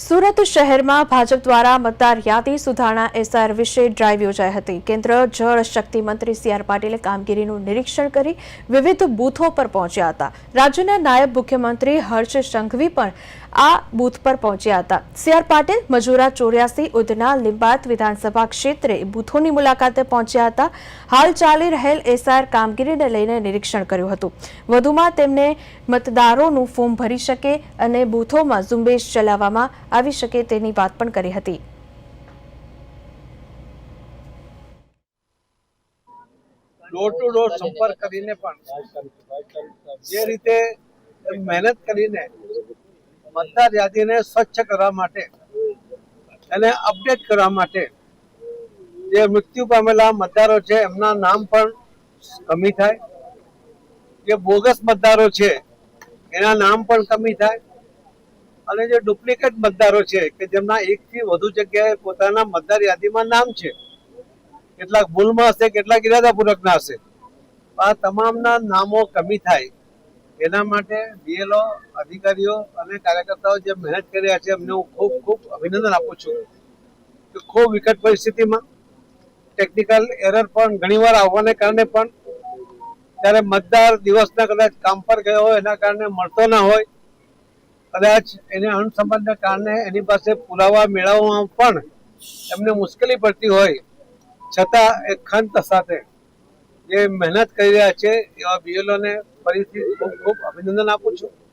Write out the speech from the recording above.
સુરત શહેરમાં ભાજપ દ્વારા મતદાર યાદી સુધારણા એસઆર વિશે ડ્રાઈવ યોજાઈ હતી. કેન્દ્ર જળ શક્તિ મંત્રી સી આર પાટીલે કામગીરીનું નિરીક્ષણ કરી વિવિધ બૂથો પર પહોંચ્યા હતા. રાજ્યના નાયબ મુખ્યમંત્રી હર્ષ સંઘવી પણ આ બૂથ પર પહોંચ્યા હતા. સીઆર પાટીલ, મજૂરા ચોર્યાસી, ઉધના લિંબાત વિધાનસભા ક્ષેત્રે બૂથોની મુલાકાતે પહોંચ્યા હતા. હાલ ચાલી રહેલ એસઆર કામગીરીને લઈને નિરીક્ષણ કર્યું હતું. વધુમાં તેમને મતદારોનું ફોર્મ ભરી શકે અને બૂથોમાં ઝુંબેશ ચલાવવામાં આવી શકે તેની વાત પણ કરી હતી. ડોર ટુ ડોર સંપર્ક કરીને પણ જે રીતે મહેનત કરીને મતદાર યાદીને સ્વચ્છ કરવા માટે એને અપડેટ કરવા માટે જે મૃત્યુ પામેલા મતદારો છે, એમના નામ પણ કમી થાય. જે બોગસ મતદારો છે, એના નામ પણ કમી થાય. અને જે ડુપ્લિકેટ મતદારો છે, કે જેમના એકથી વધુ જગ્યાએ પોતાના મતદાર યાદીમાં નામ છે. કેટલાક ભૂલમાં હશે, કેટલાક ઇરાદાપૂર્વકના હશે. આ તમામના નામો કમી થાય. એના માટે બીએલઓ અધિકારીઓ અને કાર્યકર્તાઓ જે મહેનત કરી રહ્યા છે, એમને હું ખૂબ ખૂબ અભિનંદન આપું છું કે ખૂબ વિકટ પરિસ્થિતિમાં ટેકનિકલ એરર પણ ઘણીવાર આવવાને કારણે પણ ત્યારે મતદાર દિવસના કદાચ કામ પર ગયો હોય, એના કારણે મળતો ના હોય, કદાચ એને અણસંબંધને કારણે એની પાસે પુરાવા મેળવવામાં પણ એમને મુશ્કેલી પડતી હોય, છતાં એ ખંત સાથે જે મહેનત કરી રહ્યા છે એવા બીએલઓને ફરીથી ખૂબ ખૂબ અભિનંદન આપું છું.